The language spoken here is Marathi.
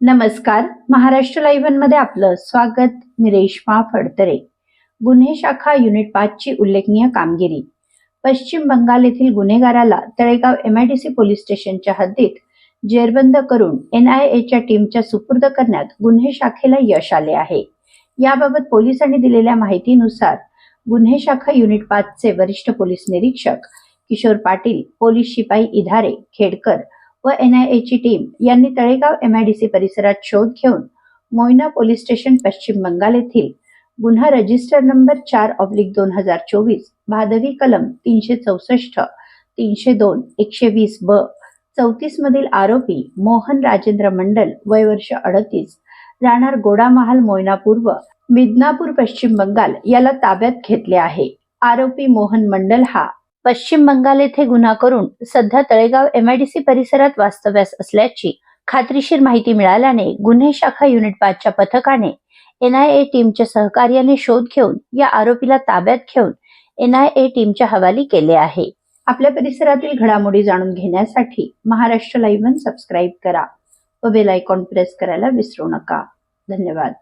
नमस्कार. महाराष्ट्र लाईव्हमध्ये आपलं स्वागत. मी रेश्मा फडतरे. गुन्हे शाखा युनिट पाच ची उल्लेखनीय कामगिरी. पश्चिम बंगाल येथील गुन्हेगाराला तळेगाव एमआयडीसी पोलीस स्टेशनच्या हद्दीत जेरबंद करून एनआयएच्या टीमच्या सुपूर्द करण्यात गुन्हे शाखेला यश आले आहे. याबाबत पोलिसांनी दिलेल्या माहितीनुसार गुन्हे शाखा युनिट पाचचे वरिष्ठ पोलीस निरीक्षक किशोर पाटील पोलीस शिपाई इधारे खेडकर व एनआयएची टीम यांनी तळेगाव एमआयडीसी परिसरात शोध घेऊन मोयना पोलीस स्टेशन पश्चिम बंगाल येथील गुन्हा रजिस्टर नंबर चार ऑब्लिक दोन हजार चोवीस भादवी कलम तीनशे चौसष्ट तीनशे दोन एकशे वीस ब चौतीस मधील आरोपी मोहन राजेंद्र मंडल वय वर्ष अडतीस राहणार गोडामहाल मोयना पूर्व मिदनापूर पश्चिम बंगाल याला ताब्यात घेतले आहे. आरोपी मोहन मंडल हा पश्चिम बंगाल येथे गुन्हा करून सध्या तळेगाव एमआयडीसी परिसरात वास्तव्यास असल्याची खात्रीशीर माहिती मिळाल्याने गुन्हे शाखा युनिट पाचच्या पथकाने एनआयए टीमच्या सहकार्याने शोध घेऊन या आरोपीला ताब्यात घेऊन एनआयए टीमच्या हवाली केले आहे. आपल्या परिसरातील घडामोडी जाणून घेण्यासाठी महाराष्ट्र लाईव्ह सबस्क्राईब करा व बेल आयकॉन प्रेस करायला विसरू नका. धन्यवाद.